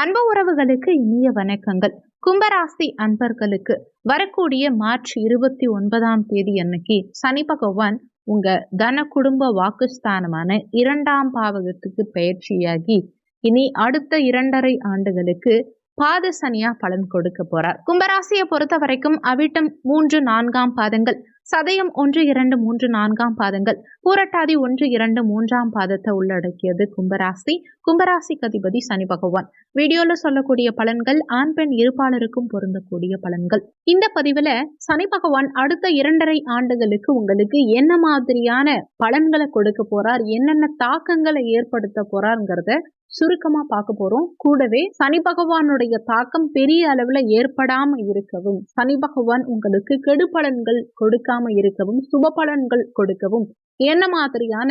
அன்பு உறவுகளுக்கு இனிய வணக்கங்கள். கும்பராசி அன்பர்களுக்கு வரக்கூடிய மார்ச் இருபத்தி ஒன்பதாம் தேதி அன்னைக்கு சனி பகவான் உங்க தன குடும்ப வாக்குஸ்தானமான இரண்டாம் பாவகத்துக்கு பயிற்சியாகி இனி அடுத்த இரண்டரை ஆண்டுகளுக்கு பாத சனியா பலன் கொடுக்க போறார். கும்பராசியை பொறுத்த வரைக்கும் அவிட்டம் மூன்று நான்காம் பாதங்கள் சதயம் ஒன்று இரண்டு மூன்று நான்காம் பாதங்கள். பூரட்டாதி ஒன்று இரண்டு மூன்றாம் பாதத்தை உள்ளடக்கியது கும்பராசி. கும்பராசி அதிபதி சனி பகவான். வீடியோல சொல்லக்கூடிய பலன்கள் ஆண் பெண் இருப்பாளருக்கும் பொருந்தக்கூடிய பலன்கள். இந்த பதிவுல சனி பகவான் அடுத்த இரண்டரை ஆண்டுகளுக்கு உங்களுக்கு என்ன மாதிரியான பலன்களை கொடுக்க போறார் என்னென்ன தாக்கங்களை ஏற்படுத்த போறாருங்கிறத சுருக்கமா பார்க்க போறோம். கூடவே சனி பகவானுடைய தாக்கம் பெரிய அளவுல ஏற்படாம இருக்கவும் சனி பகவான் உங்களுக்கு கெடு பலன்கள் கொடுக்காம இருக்கவும் சுப பலன்கள் கொடுக்கவும் என்ன மாதிரியான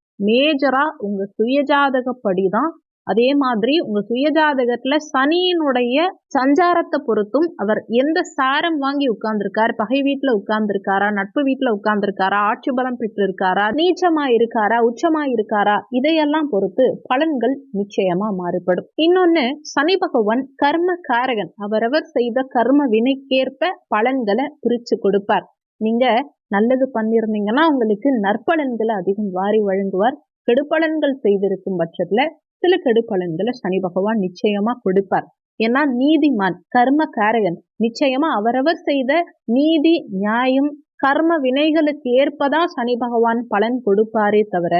மேஜரா உங்க சுயஜாதகப்படி தான் அதே மாதிரி உங்க சுயஜாதகத்துல சனியினுடைய சஞ்சாரத்தை பொறுத்தும் அவர் எந்த சாரம் வாங்கி உட்கார்ந்துருக்கார் பகை வீட்டுல உட்கார்ந்துருக்காரா நட்பு வீட்டுல உட்கார்ந்துருக்காரா ஆட்சி பலம் பெற்று இருக்காரா நீச்சமா இருக்காரா உச்சமா இருக்காரா இதையெல்லாம் பொறுத்து பலன்கள் நிச்சயமா மாறுபடும். இன்னொன்னு சனி பகவான் கர்ம காரகன் அவரவர் செய்த கர்ம வினைக்கேற்ப பலன்களை பிரிச்சு கொடுப்பார். நீங்க நல்லது பண்ணியிருந்தீங்கன்னா உங்களுக்கு நற்பலன்களை அதிகம் வாரி வழங்குவார். கெடுபலன்கள் செய்திருக்கும் பட்சத்தில் சில கெடுபலன்களை சனி பகவான் நிச்சயமாக கொடுப்பார். ஏன்னா நீதிமான் கர்ம காரகன் நிச்சயமா அவரவர் செய்த நீதி நியாயம் கர்ம வினைகளுக்கு ஏற்பதான் சனி பகவான் பலன் கொடுப்பாரே தவிர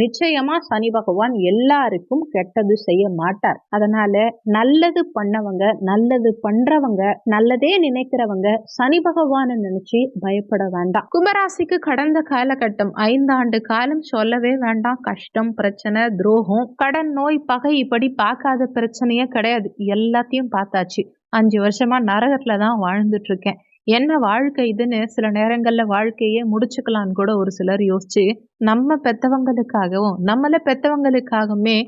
நிச்சயமா சனி பகவான் எல்லாருக்கும் கெட்டது செய்ய மாட்டார். அதனால நல்லது பண்ணவங்க நல்லது பண்றவங்க நல்லதே நினைக்கிறவங்க சனி பகவான நினைச்சு பயப்பட வேண்டாம். கும்பராசிக்கு கடந்த காலகட்டம் ஐந்தாண்டு காலம் சொல்லவே வேண்டாம். கஷ்டம் பிரச்சனை துரோகம் கடன் நோய் பகை இப்படி பார்க்காத பிரச்சனையே கிடையாது. எல்லாத்தையும் பார்த்தாச்சு. அஞ்சு வருஷமா நரகத்துல தான் வாழ்ந்துட்டு இருக்கேன். என்ன வாழ்க்கை இதுன்னு சில நேரங்களில் வாழ்க்கையே முடிச்சுக்கலான்னு கூட ஒரு சிலர் யோசிச்சு நம்ம பெத்தவங்களுக்காகவும் நம்மளை பெத்தவங்களுக்காகவுமே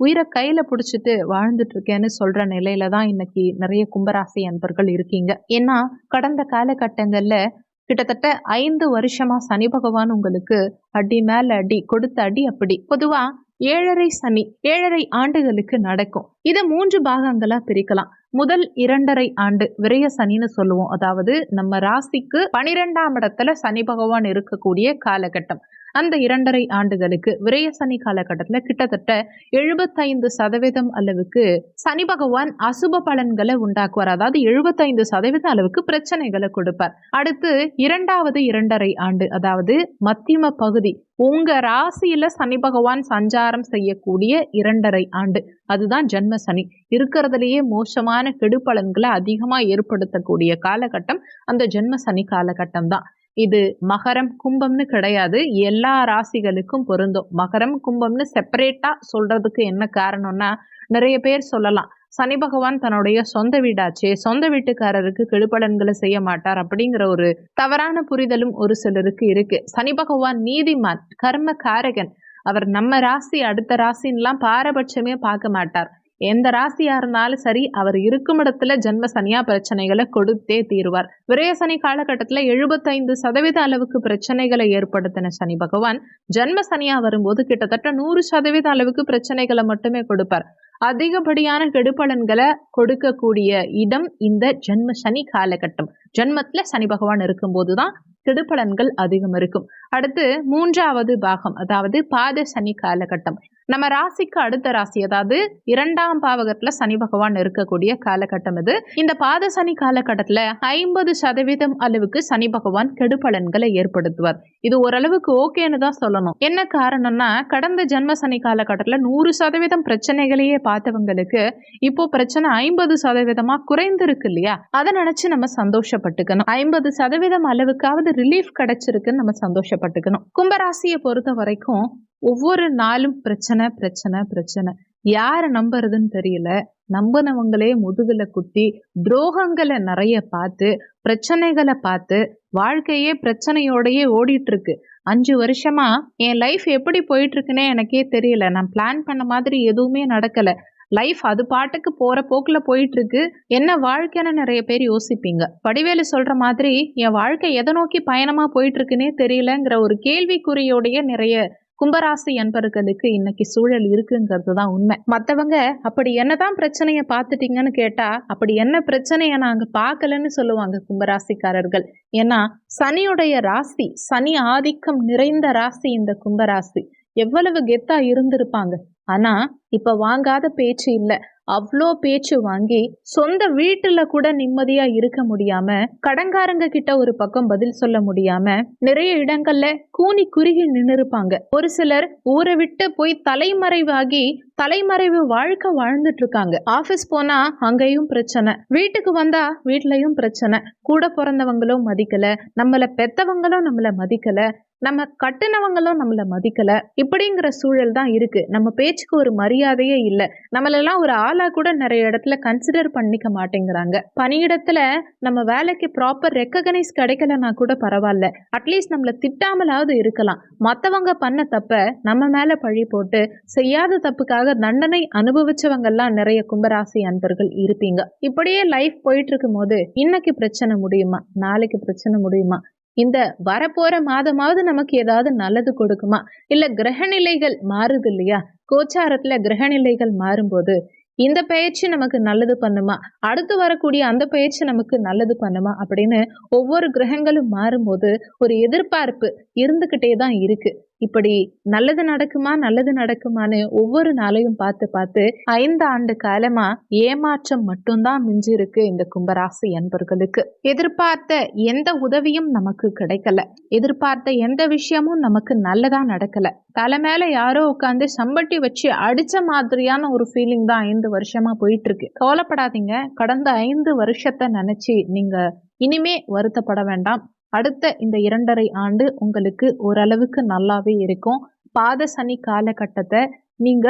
உயிரை கையில் பிடிச்சிட்டு வாழ்ந்துட்டு இருக்கேன்னு சொல்கிற நிலையில தான் இன்னைக்கு நிறைய கும்பராசி அன்பர்கள் இருக்கீங்க. ஏன்னா கடந்த காலகட்டங்களில் கிட்டத்தட்ட ஐந்து வருஷமா சனி பகவான் உங்களுக்கு அடி மேல அடி கொடுத்த அடி அப்படி. பொதுவா ஏழரை சனி ஏழரை ஆண்டுகளுக்கு நடக்கும். இதை மூன்று பாகங்களா பிரிக்கலாம். முதல் இரண்டரை ஆண்டு விரய சனின்னு சொல்லுவோம். அதாவது நம்ம ராசிக்கு பனிரெண்டாம் இடத்துல சனி பகவான் இருக்கக்கூடிய காலகட்டம். அந்த இரண்டரை ஆண்டுகளுக்கு விரய சனி காலகட்டத்தில் கிட்டத்தட்ட எழுபத்தைந்து சதவீதம் அளவுக்கு சனி பகவான் அசுப பலன்களை உண்டாக்குவார். அதாவது எழுபத்தைந்து சதவீதம் அளவுக்கு பிரச்சனைகளை கொடுப்பார். அடுத்து இரண்டாவது இரண்டரை ஆண்டு அதாவது மத்தியம பகுதி. உங்க ராசியில சனி பகவான் சஞ்சாரம் செய்யக்கூடிய இரண்டரை ஆண்டு. அதுதான் ஜென்ம சனி. இருக்கிறதுலேயே மோசமான கெடுபலன்களை அதிகமாக ஏற்படுத்தக்கூடிய காலகட்டம் அந்த ஜென்ம சனி காலகட்டம் தான். இது மகரம் கும்பம்னு கிடையாது. எல்லா ராசிகளுக்கும் பொருந்தும். மகரம் கும்பம்னு செப்பரேட்டா சொல்றதுக்கு என்ன காரணம்னா நிறைய பேர் சொல்லலாம். சனி பகவான் தன்னுடைய சொந்த வீடாச்சே சொந்த வீட்டுக்காரருக்கு கெடுபலன்களை செய்ய மாட்டார் அப்படிங்கிற ஒரு தவறான புரிதலும் ஒரு சிலருக்கு இருக்கு. சனி பகவான் நீதிமான் கர்ம காரகன் அவர் நம்ம ராசி அடுத்த ராசின்லாம் பாரபட்சமே பார்க்க மாட்டார். எந்த ராசியா இருந்தாலும் சரி அவர் இருக்கும் இடத்துல ஜென்ம சனியா பிரச்சனைகளை கொடுத்தே தீருவார். விரயசனி காலகட்டத்தில் எழுபத்தைந்து சதவீத அளவுக்கு பிரச்சனைகளை ஏற்படுத்தின சனி பகவான் ஜென்ம சனியா வரும்போது கிட்டத்தட்ட நூறு சதவீத அளவுக்கு பிரச்சனைகளை மட்டுமே கொடுப்பார். அதிகப்படியான கெடுபலன்களை கொடுக்கக்கூடிய இடம் இந்த ஜென்ம சனி காலகட்டம். ஜென்மத்துல சனி பகவான் இருக்கும்போது தான் கெடுபலன்கள் அதிகம் இருக்கும் அடுத்து மூன்றாவது பாகம் அதாவது பாத சனி காலகட்டம். நம்ம ராசிக்கு அடுத்த ராசி அதாவது இரண்டாம் பாவகத்துல சனி பகவான் இருக்கக்கூடிய காலகட்டம் இது. இந்த பாத சனி காலகட்டத்துல ஐம்பது சதவீதம் அளவுக்கு சனி பகவான் கெடுபலன்களை ஏற்படுத்துவார். இது ஓரளவுக்கு ஓகேன்னு தான் சொல்லணும். என்ன காரணம்னா கடந்த ஜென்ம சனி காலகட்டத்துல நூறு சதவீதம் பிரச்சனைகளையே பார்த்தவங்களுக்கு இப்போ பிரச்சனை ஐம்பது சதவீதமா குறைந்திருக்கு இல்லையா? அதை நினைச்சு நம்ம சந்தோஷப்பட்டுக்கணும். ஐம்பது சதவீதம் அளவுக்காவது ரிலீஃப் கிடைச்சிருக்குன்னு நம்ம சந்தோஷப்பட்டுக்கணும். கும்பராசியை பொறுத்த வரைக்கும் ஒவ்வொரு நாளும் பிரச்சனை பிரச்சனை பிரச்சனை. யாரை நம்புறதுன்னு தெரியல. நம்பினவங்களே முதுகுல குத்தி துரோகங்களை நிறைய பார்த்து பிரச்சனைகளை பார்த்து வாழ்க்கையே பிரச்சனையோடையே ஓடிட்டு இருக்கு அஞ்சு வருஷமா என் லைஃப் எப்படி போயிட்டு இருக்குன்னே எனக்கே தெரியல. நான் பிளான் பண்ண மாதிரி எதுவுமே நடக்கல. லைஃப் அது பாட்டுக்கு போற போக்குல போயிட்டு இருக்கு என்ன வாழ்க்கைன்னு நிறைய பேர் யோசிப்பீங்க. வடிவேலு சொல்ற மாதிரி என் வாழ்க்கை எதை நோக்கி பயணமா போயிட்டு இருக்குன்னே தெரியலங்கிற ஒரு கேள்விக்குறியோடைய நிறைய கும்பராசி அன்பர்களுக்கு இன்னைக்கு சூழல் இருக்குங்கிறது தான் உண்மை. மற்றவங்க அப்படி என்னதான் பிரச்சனையை பார்த்துட்டீங்கன்னு கேட்டா அப்படி என்ன பிரச்சனையை நாங்க பார்க்கலன்னு சொல்லுவாங்க கும்பராசிக்காரர்கள். ஏன்னா சனியுடைய ராசி சனி ஆதிக்கம் நிறைந்த ராசி இந்த கும்பராசி. எவ்வளவு கெத்தா இருந்திருப்பாங்க. ஆனா இப்ப வாங்காத பேச்சு இல்லை. அவ்வளோ பேச்சு வாங்கி சொந்த வீட்டுல கூட நிம்மதியா இருக்க முடியாம கடங்காரங்க கிட்ட ஒரு பக்கம் பதில் சொல்ல முடியாம நிறைய இடங்கள்ல கூனி குறுகி நின்று இருப்பாங்க ஒரு சிலர் ஊரை விட்டு போய் தலைமறைவாகி தலைமறைவு வாழ்க்கை வாழ்ந்துட்டு இருக்காங்க ஆபீஸ் போனா அங்கேயும் பிரச்சனை வீட்டுக்கு வந்தா வீட்லயும் பிரச்சனை கூட பிறந்தவங்களும் மதிக்கல நம்மள பெத்தவங்களும் நம்மள மதிக்கல நம்ம கட்டுனவங்களும் நம்மள மதிக்கல. இப்படிங்கிற சூழல் தான் இருக்கு. நம்ம பேச்சுக்கு ஒரு மரியாதையே இல்லை. நம்மளெல்லாம் ஒரு ஆளா கூட நிறைய இடத்துல கன்சிடர் பண்ணிக்க மாட்டேங்கிறாங்க. பணியிடத்துல நம்ம வேலைக்கு ப்ராப்பர் ரெக்ககனைஸ் கிடைக்கலனா கூட பரவாயில்ல. அட்லீஸ்ட் நம்மள திட்டாமலாவது இருக்கலாம். மற்றவங்க பண்ண தப்ப நம்ம மேல பழி போட்டு செய்யாத தப்புக்காக தண்டனை அனுபவிச்சவங்கெல்லாம் நிறைய கும்பராசி அன்பர்கள் இருப்பீங்க. இப்படியே லைஃப் போயிட்டு இருக்கும் போது இன்னைக்கு பிரச்சனை முடியுமா? நாளைக்கு பிரச்சனை முடியுமா? இந்த வரப்போற மாதமாவது நமக்கு ஏதாவது நல்லது கொடுக்குமா? இல்ல கிரகநிலைகள் மாறுது இல்லையா? கோச்சாரத்துல கிரகநிலைகள் மாறும்போது இந்த பயிற்சி நமக்கு நல்லது பண்ணுமா? அடுத்து வரக்கூடிய அந்த பயிற்சி நமக்கு நல்லது பண்ணுமா? அப்படின்னு ஒவ்வொரு கிரகங்களும் மாறும்போது ஒரு எதிர்பார்ப்பு இருந்துகிட்டே தான் இருக்கு. இப்படி நல்லது நடக்குமா நல்லது நடக்குமான்னு ஒவ்வொரு நாளையும் பார்த்து பார்த்து ஐந்து ஆண்டு காலமா ஏமாற்றம் மட்டும்தான் மிஞ்சி இருக்கு இந்த கும்பராசி அன்பர்களுக்கு. எதிர்பார்த்த எந்த உதவியும் நமக்கு கிடைக்கல. எதிர்பார்த்த எந்த விஷயமும் நமக்கு நல்லதா நடக்கல. தலை மேல யாரோ உட்காந்து சம்பட்டி வச்சு அடிச்ச மாதிரியான ஒரு ஃபீலிங் தான் ஐந்து வருஷமா போயிட்டு இருக்கு கவலைப்படாதீங்க. கடந்த ஐந்து வருஷத்தை நினைச்சு நீங்க இனிமே வருத்தப்பட வேண்டாம். அடுத்த இந்த இரண்டரை ஆண்டு உங்களுக்கு ஓரளவுக்கு நல்லாவே இருக்கும். பாத சனி காலகட்டத்தை நீங்க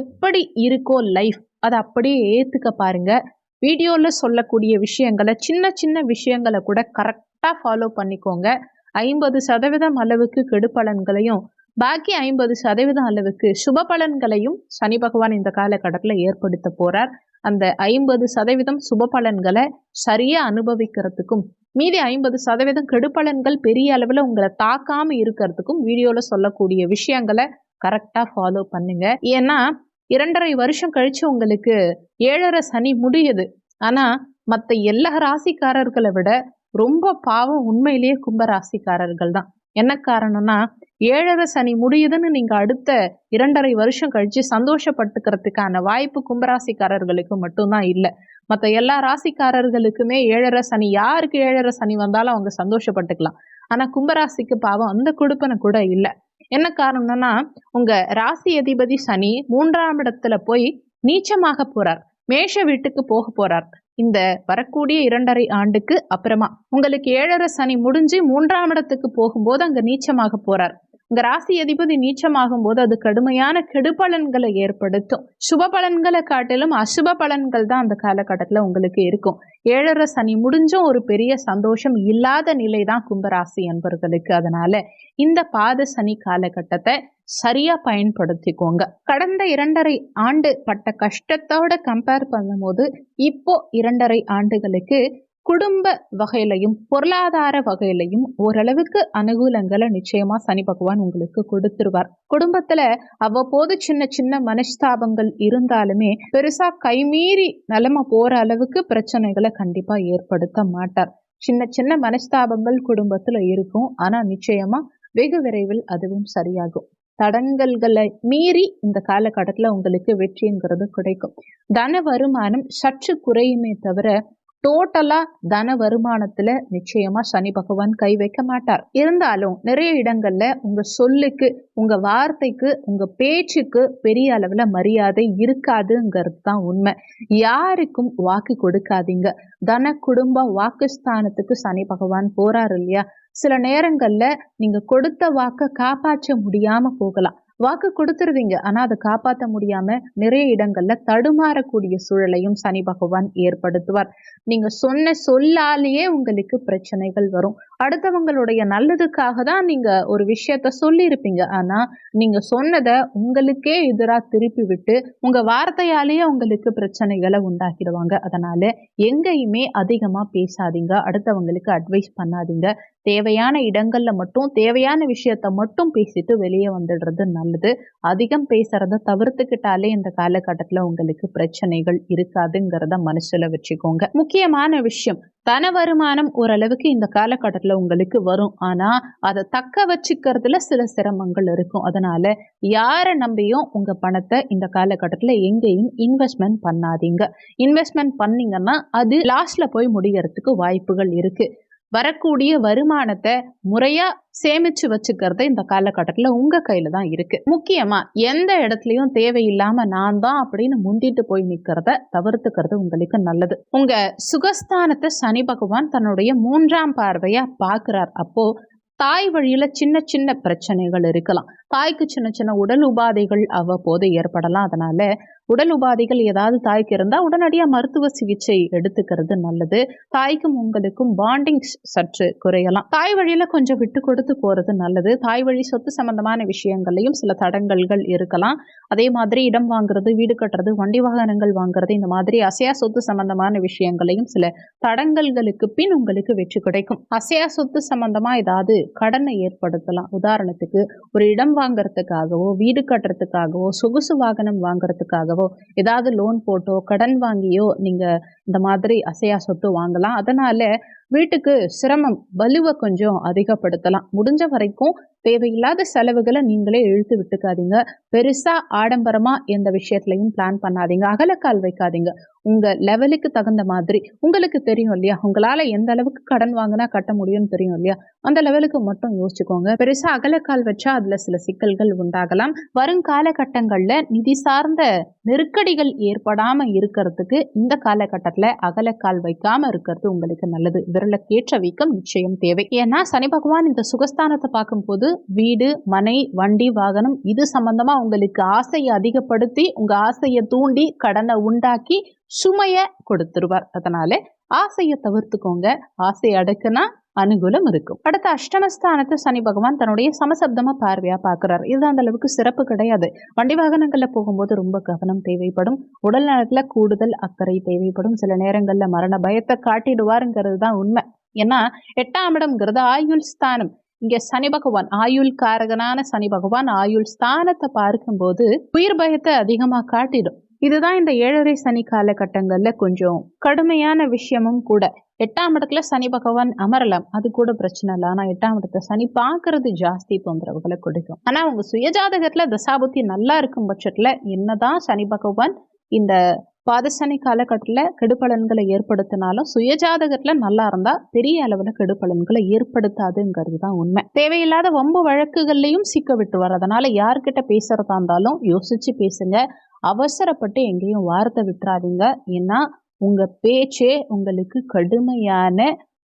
எப்படி இருக்கோ லைஃப் அதை அப்படியே ஏத்துக்க பாருங்க. வீடியோவில் சொல்லக்கூடிய விஷயங்களை சின்ன சின்ன விஷயங்களை கூட கரெக்டாக ஃபாலோ பண்ணிக்கோங்க. ஐம்பது சதவீதம் அளவுக்கு கெடுபலன்களையும் பாக்கி ஐம்பது சதவீதம் அளவுக்கு சுப பலன்களையும் சனி பகவான் இந்த காலகட்டத்தில் ஏற்படுத்த போகிறார் அந்த ஐம்பது சதவீதம் சுப பலன்களை சரியா அனுபவிக்கிறதுக்கும் மீதி ஐம்பது சதவீதம் கெடுபலன்கள் பெரிய அளவில் உங்களை தாக்காமல் இருக்கிறதுக்கும் வீடியோவில் சொல்லக்கூடிய விஷயங்களை கரெக்டாக ஃபாலோ பண்ணுங்க. ஏன்னா இரண்டரை வருஷம் கழிச்சு உங்களுக்கு ஏழரை சனி முடியுது. ஆனால் மற்ற எல்லா ராசிக்காரர்களை விட ரொம்ப பாவம் உண்மையிலேயே கும்ப ராசிக்காரர்கள் தான். என்ன காரணம்னா ஏழரை சனி முடியுதுன்னு நீங்கள் அடுத்த இரண்டரை வருஷம் கழித்து சந்தோஷப்பட்டுக்கிறதுக்கான வாய்ப்பு கும்பராசிக்காரர்களுக்கு மட்டும்தான் இல்லை. மற்ற எல்லா ராசிக்காரர்களுக்குமே ஏழரை சனி யாருக்கு ஏழரை சனி வந்தாலும் அவங்க சந்தோஷப்பட்டுக்கலாம். ஆனால் கும்பராசிக்கு பாவம் அந்த கொடுப்பனை கூட இல்லை. என்ன காரணம்னா உங்க ராசி அதிபதி சனி மூன்றாம் இடத்துல போய் நீச்சமாக போறார். மேஷ வீட்டுக்கு போக போறார். இந்த வரக்கூடிய இரண்டரை ஆண்டுக்கு அப்புறமா உங்களுக்கு ஏழரை சனி முடிஞ்சு மூன்றாம் இடத்துக்கு போகும்போது அங்க நீச்சமாக போறார். இந்த ராசி அதிபதி நீச்சமாகும் போது அது கடுமையான கெடுபலன்களை ஏற்படுத்தும். சுப பலன்களை காட்டிலும் அசுப பலன்கள் தான் அந்த காலகட்டத்தில் உங்களுக்கு இருக்கும். ஏழரை சனி முடிஞ்சும் ஒரு பெரிய சந்தோஷம் இல்லாத நிலை தான் கும்பராசி என்பவர்களுக்கு அதனால இந்த பாத சனி காலகட்டத்தை சரியா பயன்படுத்திக்கோங்க. கடந்த இரண்டரை ஆண்டு பட்ட கஷ்டத்தோட கம்பேர் பண்ணும்போது இப்போ இரண்டரை ஆண்டுகளுக்கு குடும்ப வகையிலையும் பொருளாதார வகையிலையும் ஓரளவுக்கு அனுகூலங்களை நிச்சயமா சனி பகவான் உங்களுக்கு கொடுத்துருவார். குடும்பத்துல அவ்வப்போது சின்ன சின்ன மனஸ்தாபங்கள் இருந்தாலுமே பெருசா கைமீறி நிலைமை போற அளவுக்கு பிரச்சனைகளை கண்டிப்பா ஏற்படுத்த மாட்டார். சின்ன சின்ன மனஸ்தாபங்கள் குடும்பத்துல இருக்கும். ஆனா நிச்சயமா வெகு விரைவில் அதுவும் சரியாகும். தடங்கல்களை மீறி இந்த காலகட்டத்தில் உங்களுக்கு வெற்றிங்கிறது கிடைக்கும். தன வருமானம் சற்று குறையுமே தவிர டோட்டலா தன வருமானத்துல நிச்சயமா சனி பகவான் கை வைக்க மாட்டார். இருந்தாலும் நிறைய இடங்கள்ல உங்க சொல்லுக்கு உங்க வார்த்தைக்கு உங்க பேச்சுக்கு பெரிய அளவுல மரியாதை இருக்காதுங்கிறது தான் உண்மை. யாருக்கும் வாக்கு கொடுக்காதீங்க. தன குடும்ப வாக்குஸ்தானத்துக்கு சனி பகவான் போறாரு இல்லையா? சில நேரங்கள்ல நீங்க கொடுத்த வாக்க காப்பாற்ற முடியாம போகலாம். வாக்கு கொடுத்துருவீங்க. ஆனா அதை காப்பாற்ற முடியாம நிறைய இடங்கள்ல தடுமாறக்கூடிய சூழலையும் சனி பகவான் ஏற்படுத்துவார். நீங்க சொன்ன சொல்லாலேயே உங்களுக்கு பிரச்சனைகள் வரும். அடுத்தவங்களுடைய நல்லதுக்காக தான் நீங்க ஒரு விஷயத்த சொல்லியிருப்பீங்க. ஆனா நீங்க சொன்னதை உங்களுக்கே எதிராக திருப்பி விட்டு உங்க வார்த்தையாலேயே உங்களுக்கு பிரச்சனைகளை உண்டாக்கிடுவாங்க. அதனால எங்கேயுமே அதிகமா பேசாதீங்க. அடுத்தவங்களுக்கு அட்வைஸ் பண்ணாதீங்க. தேவையான இடங்கள்ல மட்டும் தேவையான விஷயத்த மட்டும் பேசிட்டு வெளியே வந்துடுறது நல்லது. அதிகம் பேசுறத தவிர்த்துக்கிட்டாலே இந்த காலகட்டத்துல உங்களுக்கு பிரச்சனைகள் இருக்காதுங்கிறத மனசுல வச்சுக்கோங்க. முக்கியமான விஷயம் தன வருமானம் ஓரளவுக்கு இந்த காலகட்டத்தில் உங்களுக்கு வரும். ஆனால் அதை தக்க வச்சுக்கிறதுல சில சிரமங்கள் இருக்கும். அதனால யாரை நம்பியும் உங்கள் பணத்தை இந்த காலகட்டத்தில் எங்கேயும் இன்வெஸ்ட்மெண்ட் பண்ணாதீங்க. இன்வெஸ்ட்மெண்ட் பண்ணீங்கன்னா அது லாஸ்ட்ல போய் முடிகிறதுக்கு வாய்ப்புகள் இருக்குது வரக்கூடிய வருமானத்தை முறையா சேமிச்சு வச்சுக்கிறது இந்த காலகட்டத்தில் உங்க கையில தான் இருக்கு. முக்கியமா எந்த இடத்துலயும் தேவையில்லாம நான் தான் அப்படின்னு முந்திட்டு போய் நிக்கிறத தவிர்த்துக்கிறது உங்களுக்கு நல்லது. உங்க சுகஸ்தானத்தை சனி பகவான் தன்னுடைய மூன்றாம் பார்வையா பாக்குறார். அப்போ தாய் வழியில சின்ன சின்ன பிரச்சனைகள் இருக்கலாம். தாய்க்கு சின்ன சின்ன உடல் உபாதைகள் அவ்வப்போது ஏற்படலாம். அதனால உடல் உபாதைகள் ஏதாவது தாய்க்கு இருந்தால் உடனடியாக மருத்துவ சிகிச்சை எடுத்துக்கிறது நல்லது. தாய்க்கும் உங்களுக்கும் பாண்டிங் சற்று குறையலாம். தாய் வழியில் கொஞ்சம் விட்டு கொடுத்து போகிறது நல்லது. தாய் வழி சொத்து சம்பந்தமான விஷயங்கள்லையும் சில தடங்கல்கள் இருக்கலாம். அதே மாதிரி இடம் வாங்குறது வீடு கட்டுறது வண்டி வாகனங்கள் வாங்குறது இந்த மாதிரி அசையா சொத்து சம்பந்தமான விஷயங்களையும் சில தடங்கல்களுக்கு பின் உங்களுக்கு வெற்றி கிடைக்கும். அசையா சொத்து சம்பந்தமா ஏதாவது கடனை ஏற்படுத்தலாம். உதாரணத்துக்கு ஒரு இடம் வாங்குறதுக்காகவோ வீடு கட்டுறதுக்காகவோ சொகுசு வாகனம் வாங்குறதுக்காகவோ ஏதாவது லோன் போட்டோ கடன் வாங்கியோ நீங்கள் இந்த மாதிரி அசையா சொத்து வாங்கலாம். அதனால் வீட்டுக்கு சிரமம் வலுவை கொஞ்சம் அதிகப்படுத்தலாம். முடிஞ்ச வரைக்கும் தேவையில்லாத செலவுகளை நீங்களே இழுத்து விட்டுக்காதீங்க. பெருசாக ஆடம்பரமாக எந்த விஷயத்துலையும் பிளான் பண்ணாதீங்க. அகலக்கால் வைக்காதீங்க. உங்கள் லெவலுக்கு தகுந்த மாதிரி. உங்களுக்கு தெரியும் இல்லையா? உங்களால் எந்த அளவுக்கு கடன் வாங்கினா கட்ட முடியும்னு தெரியும் இல்லையா? அந்த லெவலுக்கு மட்டும் யோசிச்சுக்கோங்க. பெருசாக அகலக்கால் வச்சா அதில் சில சிக்கல்கள் உண்டாகலாம். வரும் காலகட்டங்களில் நிதி சார்ந்த நெருக்கடிகள் ஏற்படாமல் இருக்கிறதுக்கு இந்த காலகட்டத்தில் அகலக்கால் வைக்காமல் இருக்கிறது உங்களுக்கு நல்லது. விரலுக்கேற்ற வீக்கம் நிச்சயம் தேவை. ஏன்னா சனி பகவான் இந்த சுகஸ்தானத்தை பார்க்கும்போது வீடு மனை வண்டி வாகனம் இது சம்பந்தமா உங்களுக்கு ஆசையை அதிகப்படுத்தி உங்க ஆசையை தூண்டி கடனை உண்டாக்கி சுமைய கொடுத்துருவார். அதனால ஆசையை தவிர்த்துக்கோங்க. ஆசை அடக்குனா அனுகூலம் இருக்கும். அடுத்த அஷ்டமஸ்தானத்தை சனி பகவான் தன்னுடைய சமசப்தமா பார்வையா பாக்குறாரு இது அந்த அளவுக்கு சிறப்பு கிடையாது. வண்டி வாகனங்கள்ல போகும்போது ரொம்ப கவனம் தேவைப்படும். உடல் நலத்துல கூடுதல் அக்கறை தேவைப்படும். சில நேரங்கள்ல மரண பயத்தை காட்டிடுவாருங்கிறது தான் உண்மை. ஏன்னா எட்டாம் இடம்ங்கிறது ஆயுள் ஸ்தானம். இங்கே சனி பகவான் ஆயுள் காரகனான சனி பகவான் ஆயுள் ஸ்தானத்தை பார்க்கும்போது உயிர் பயத்தை அதிகமாக காட்டிடும். இதுதான் இந்த ஏழரை சனி காலகட்டங்களில் கொஞ்சம் கடுமையான விஷயமும் கூட. எட்டாம் இடத்துல சனி பகவான் அமரலாம் அது கூட பிரச்சனை இல்லை. ஆனால் எட்டாம் இடத்துல சனி பார்க்கறது ஜாஸ்தி தொந்தரவுகளை கொடுக்கும். ஆனால் அவங்க சுயஜாதகத்தில் தசாபுத்தி நல்லா இருக்கும் பட்சத்தில் என்னதான் சனி பகவான் இந்த பாதசனி காலகட்டத்தில் கெடுபலன்களை ஏற்படுத்தினாலும் சுயஜாதகத்தில் நல்லா இருந்தால் பெரிய அளவில் கெடுபலன்களை ஏற்படுத்தாதுங்கிறது தான் உண்மை. தேவையில்லாத வம்பு வழக்குகள்லையும் சிக்க விட்டு அதனால் யார்கிட்ட பேசுகிறதா இருந்தாலும் யோசித்து பேசுங்க. அவசரப்பட்டு எங்கேயும் வார்த்தை விட்டுறாதீங்க. ஏன்னா உங்கள் பேச்சே உங்களுக்கு கடுமையான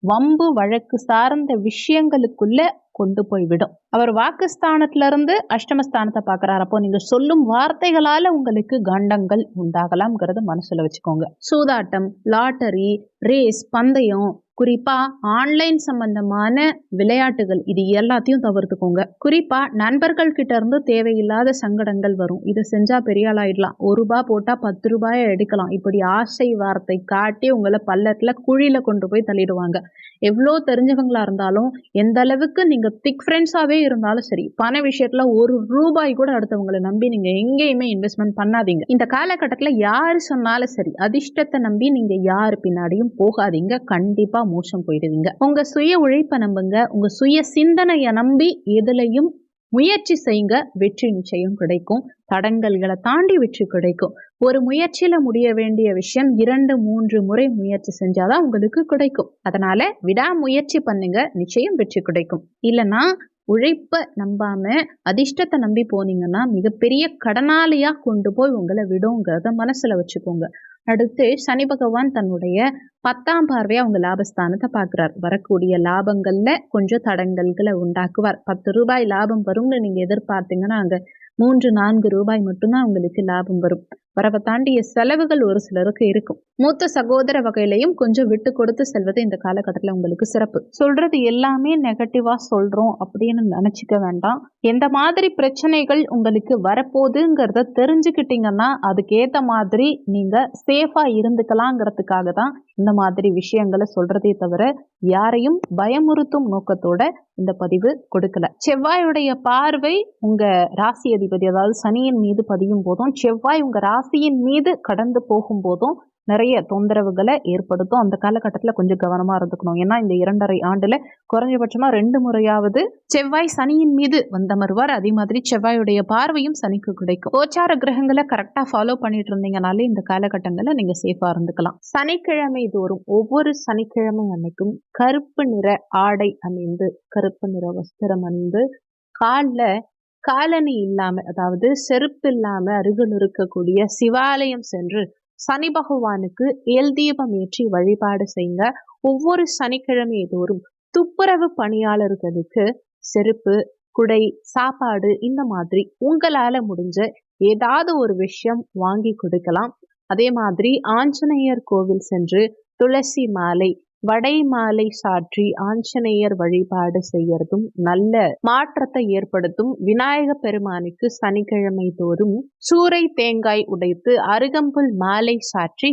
வம்பு வழக்கு சார்ந்த விஷயங்களுக்குள்ள கொண்டு போய் விடும். அவர் வாக்குஸ்தானத்துல இருந்து அஷ்டமஸ்தானத்தை பாக்குறாரு அப்போ நீங்க சொல்லும் வார்த்தைகளால உங்களுக்கு கண்டங்கள் உண்டாகலாம்ங்கிறத மனசுல வச்சுக்கோங்க. சூதாட்டம் லாட்டரி ரேஸ் பந்தயம் குறிப்பா ஆன்லைன் சம்பந்தமான விளையாட்டுகள் இது எல்லாத்தையும் தவிர்த்துக்கோங்க. குறிப்பா நண்பர்கள் கிட்ட இருந்து தேவையில்லாத சங்கடங்கள் வரும். இதை செஞ்சா பெரிய ஆளாயிடலாம் ஒரு ரூபாய் போட்டா பத்து ரூபாயை எடுக்கலாம். இப்படி ஆசை வார்த்தை காட்டி உங்களை பள்ளத்தில் குழியில கொண்டு போய் தள்ளிடுவாங்க. எவ்வளோ தெரிஞ்சவங்களா இருந்தாலும் எந்த அளவுக்கு நீங்க திக் ஃப்ரெண்ட்ஸாவே இருந்தாலும் சரி பண விஷயத்துல ஒரு ரூபாய் கூட அடுத்தவங்களை நம்பி நீங்க எங்கேயுமே இன்வெஸ்ட்மெண்ட் பண்ணாதீங்க. இந்த காலகட்டத்தில் யார் சொன்னாலும் சரி அதிர்ஷ்டத்தை நம்பி நீங்க யார் பின்னாடியும் போகாதீங்க. கண்டிப்பா மோசம் போயிடுவீங்க. உங்க சுய உழைப்பை நம்புங்க. உங்க சுய சிந்தனையை நம்பி எதுலையும் முயற்சி செய்யுங்க. வெற்றி நிச்சயம் கிடைக்கும். தடங்கல்களை தாண்டி வெற்றி கிடைக்கும். ஒரு முயற்சியில முடிய வேண்டிய விஷயம் இரண்டு மூன்று முறை முயற்சி செஞ்சாதான் உங்களுக்கு கிடைக்கும். அதனால விடாமுயற்சி பண்ணுங்க. நிச்சயம் வெற்றி கிடைக்கும். இல்லைன்னா உழைப்பை நம்பாம அதிர்ஷ்டத்தை நம்பி போனீங்கன்னா மிகப்பெரிய கடனாளியா கொண்டு போய் உங்களை விடுங்கிறத மனசுல வச்சுக்கோங்க. அடுத்து சனி பகவான் தன்னுடைய பத்தாம் பார்வையா அவங்க லாபஸ்தானத்தை பார்க்குறார். வரக்கூடிய லாபங்கள்ல கொஞ்சம் தடங்கல்களை உண்டாக்குவார். பத்து ரூபாய் லாபம் வரும்னு நீங்க எதிர்பார்த்தீங்கன்னா அங்க மூன்று நான்கு ரூபாய் மட்டும்தான் உங்களுக்கு லாபம் வரும். வரவை தாண்டிய செலவுகள் ஒரு சிலருக்கு இருக்கும். மூத்த சகோதர வகையிலையும் கொஞ்சம் விட்டு கொடுத்து செல்வது இந்த காலகட்டத்தில் உங்களுக்கு சிறப்பு. சொல்றது எல்லாமே நெகட்டிவா சொல்றோம் அப்படின்னு நினைச்சுக்க வேண்டாம். எந்த மாதிரி பிரச்சனைகள் உங்களுக்கு வரப்போகுதுங்கிறத தெரிஞ்சுக்கிட்டீங்கன்னா அதுக்கேத்த மாதிரி நீங்க சேஃபா இருந்துக்கலாங்கிறதுக்காக தான் இந்த மாதிரி விஷயங்களை சொல்றதே தவிர யாரையும் பயமுறுத்தும் நோக்கத்தோட இந்த பதிவு கொடுக்கல. செவ்வாயுடைய பார்வை உங்க ராசி அதிபதி அதாவது சனியின் மீது பதியும் போதும் செவ்வாய் உங்க ராசியின் மீது கடந்து போகும் போதும் நிறைய தொந்தரவுகளை ஏற்படுத்தும். அந்த காலகட்டத்தில் கொஞ்சம் கவனமாக இருந்துக்கணும். ஏன்னா இந்த இரண்டரை ஆண்டில் குறைஞ்சபட்சமாக ரெண்டு முறையாவது செவ்வாய் சனியின் மீது வந்தமருவார். அதே மாதிரி செவ்வாயுடைய பார்வையும் சனிக்கு கிடைக்கும். கோச்சார கிரகங்களை கரெக்டாக ஃபாலோ பண்ணிட்டு இருந்தீங்கனாலே இந்த காலகட்டங்களில் நீங்கள் சேஃபாக இருந்துக்கலாம். சனிக்கிழமை தோறும் ஒவ்வொரு சனிக்கிழமை அன்னைக்கும் கருப்பு நிற ஆடை அணிந்து கருப்பு நிற வஸ்திரம் அணிந்து காலில் காலணி இல்லாம அதாவது செருப்பு இல்லாம அருகில் இருக்கக்கூடிய சிவாலயம் சென்று சனி பகவானுக்கு எல் தீபம் ஏற்றி வழிபாடு செய்யுங்க ஒவ்வொரு சனிக்கிழமை தோறும் துப்புரவு பணியாளர்களுக்கு செருப்பு குடை சாப்பாடு இந்த மாதிரி உங்களால முடிஞ்ச ஏதாவது ஒரு விஷயம் வாங்கி கொடுக்கலாம். அதே மாதிரி ஆஞ்சநேயர் கோவில் சென்று துளசி மாலை வடை மாலை சாற்றி ஆஞ்சநேயர் வழிபாடு செய்யறதும் நல்ல மாற்றத்தை ஏற்படுத்தும். விநாயக பெருமானுக்கு சனிக்கிழமை தோறும் சூறை தேங்காய் உடைத்து அருகம்புல் மாலை சாற்றி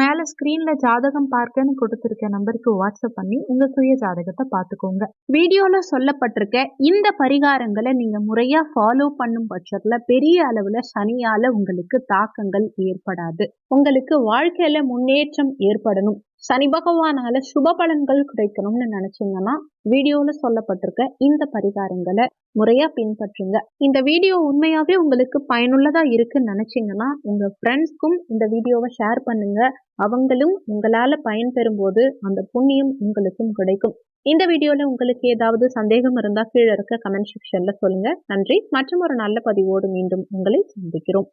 மேலே ஸ்க்ரீனில் ஜாதகம் பார்க்கன்னு கொடுத்துருக்க நம்பருக்கு வாட்ஸ்அப் பண்ணி உங்கள் சுய ஜாதகத்தை பார்த்துக்கோங்க. வீடியோவில் சொல்லப்பட்டிருக்க இந்த பரிகாரங்களை நீங்கள் முறையாக ஃபாலோ பண்ணும் பட்சத்தில் பெரிய அளவில் சனியால உங்களுக்கு தாக்கங்கள் ஏற்படாது. உங்களுக்கு வாழ்க்கையில் முன்னேற்றம் ஏற்படணும். சனி பகவானால சுப பலன்கள் கிடைக்கணும்னு நினைச்சீங்கன்னா வீடியோல சொல்லப்பட்டிருக்க இந்த பரிகாரங்களை முறையா பின்பற்றுங்க. இந்த வீடியோ உண்மையாவே உங்களுக்கு பயனுள்ளதா இருக்குன்னு நினைச்சீங்கன்னா உங்க ஃப்ரெண்ட்ஸ்க்கும் இந்த வீடியோவை ஷேர் பண்ணுங்க. அவங்களும் உங்களால பயன்பெறும் போது அந்த புண்ணியம் உங்களுக்கும் கிடைக்கும். இந்த வீடியோல உங்களுக்கு ஏதாவது சந்தேகம் இருந்தா கீழே இருக்க கமெண்ட் செக்ஷன்ல சொல்லுங்க. நன்றி. மற்றும் ஒரு நல்ல பதிவோடு மீண்டும் உங்களை சந்திக்கிறோம்.